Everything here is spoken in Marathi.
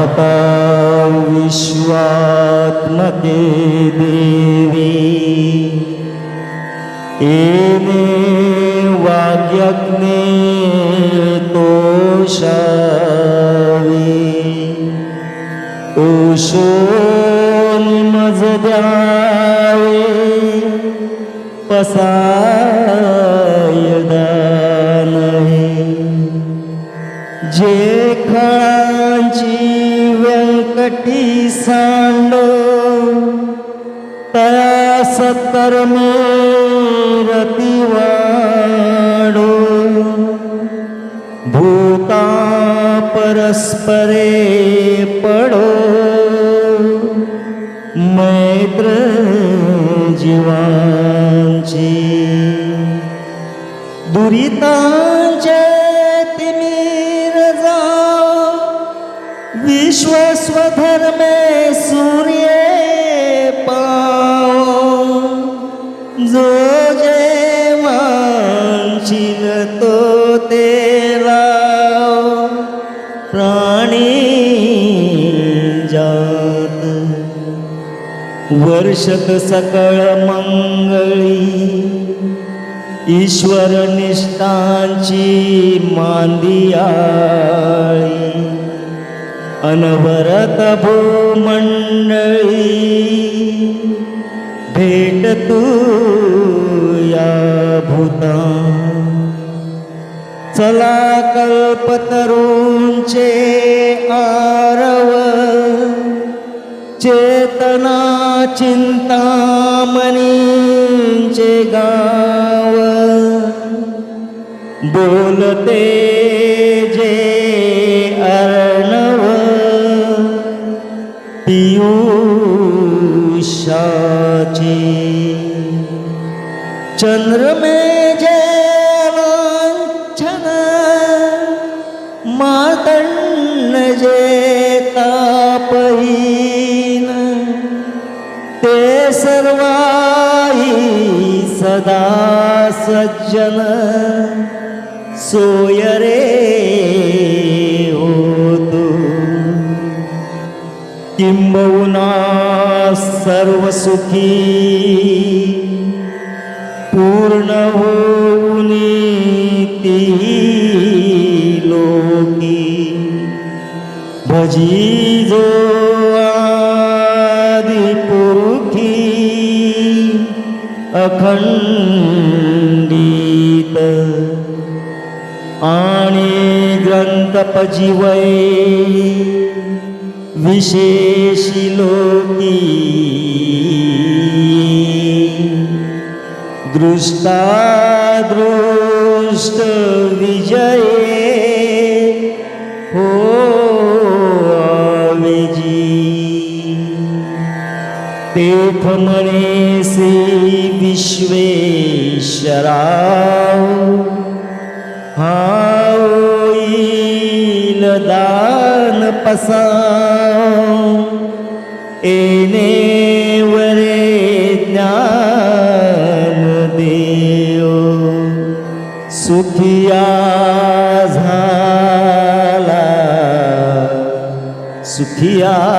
माता विश्वात्मके देवी येने वाक्यज्ञे तोषावी ओशोनी मज जे खळांची व्यंकटी सांडो तया सत्तर रती भूता परस्परे पडो मैत्र जीवांची. दुरिता विश्व स्वधर्मे सूर्य पाओ जो जे वांछील तो ते लाव प्राणी जात वर्षक सकळ मंगळी ईश्वर निष्ठांची मांदियाळी अनवरत भूमंडळी भेट तू या भूता. चला कल्पतरूंचे आरव चेतना चिंतामणींचे गाव. बोलते उषाची चंद्रमे जे लांछन मातण्ण जे तापहीन ते सर्वाही सदा सज्जन. सोय किंबहुना सर्वसुखी. पूर्ण होऊनी ती लोकी. भजी जो आदि पुरुखी अखंडित. आणि ग्रंथपजीवै पजीवय विशेषी लोकी दृष्टादृष्ट विजय हो आवेजी तेथ म्हणेसी विश्वेश्वराव हाईल दान पसाव. एने वरे ज्ञान देव. सुखिया झाला. सुखिया